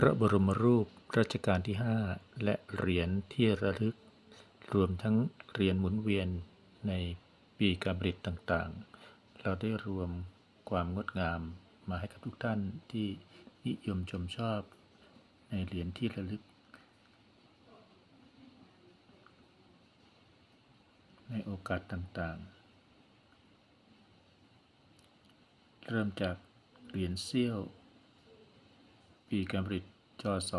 พระบรมรูปรัชกาลที่ 5 และเหรียญที่ระลึก รวมทั้งเหรียญหมุนเวียนในปีการผลิตต่างๆ เราได้รวมความงดงามมาให้กับทุกท่านที่นิยมชมชอบในเหรียญที่ระลึก ในโอกาสต่างๆ เริ่มจากเหรียญเซี่ยว ปีการผลิตจศ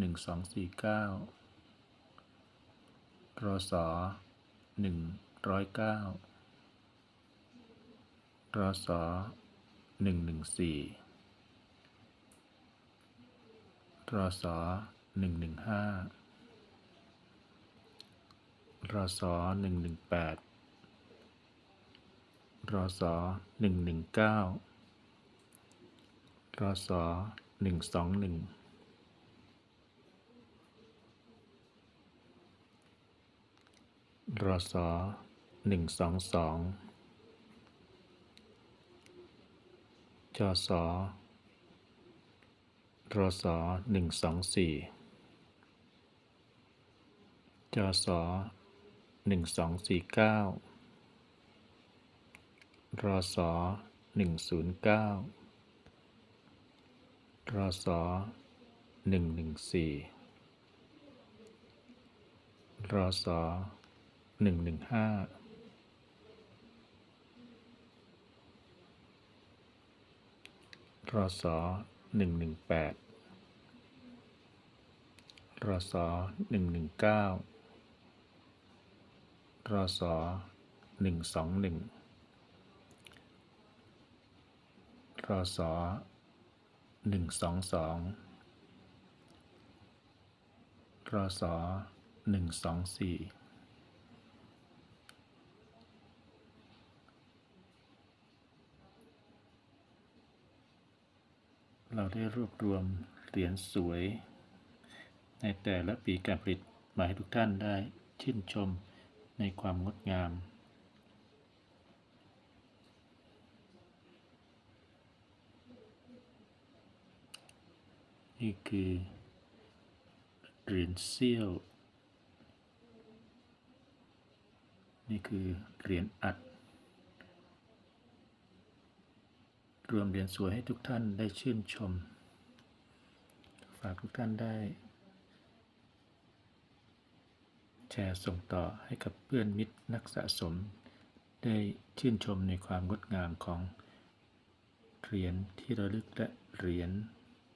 1249รศ109รศ114รศ115รศ118รศ119รศ หนึ่งสองหนึ่งรศหนึ่งสองสองจศรศหนึ่งสองสี่จศหนึ่งสองสี่เก้ารศหนึ่งศูนย์เก้า รศหนึ่งหนึ่งสี่รศหนึ่งหนึ่งห้ารศหนึ่งหนึ่งแปดรศหนึ่งหนึ่งเก้ารศหนึ่งสองหนึ่งรศ หนึ่งสองสองรศหนึ่งสองสี่เราได้รวบรวมเหรียญสวย ในแต่ละปีการผลิตมาให้ทุกท่านได้ชื่นชมในความงดงาม นี่คือเหรียญเซี่ยว นี่คือเหรียญอัด รวมเหรียญสวยให้ทุกท่านได้ชื่นชม ฝากทุกท่านได้ แชร์ส่งต่อให้กับเพื่อนมิตรนักสะสม ได้ชื่นชมในความงดงามของเหรียญที่ระลึกและเหรียญ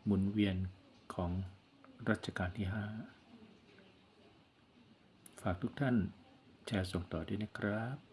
หมุนเวียน ของรัชกาลที่ 5 ฝากทุกท่านแชร์ส่งต่อด้วยนะครับ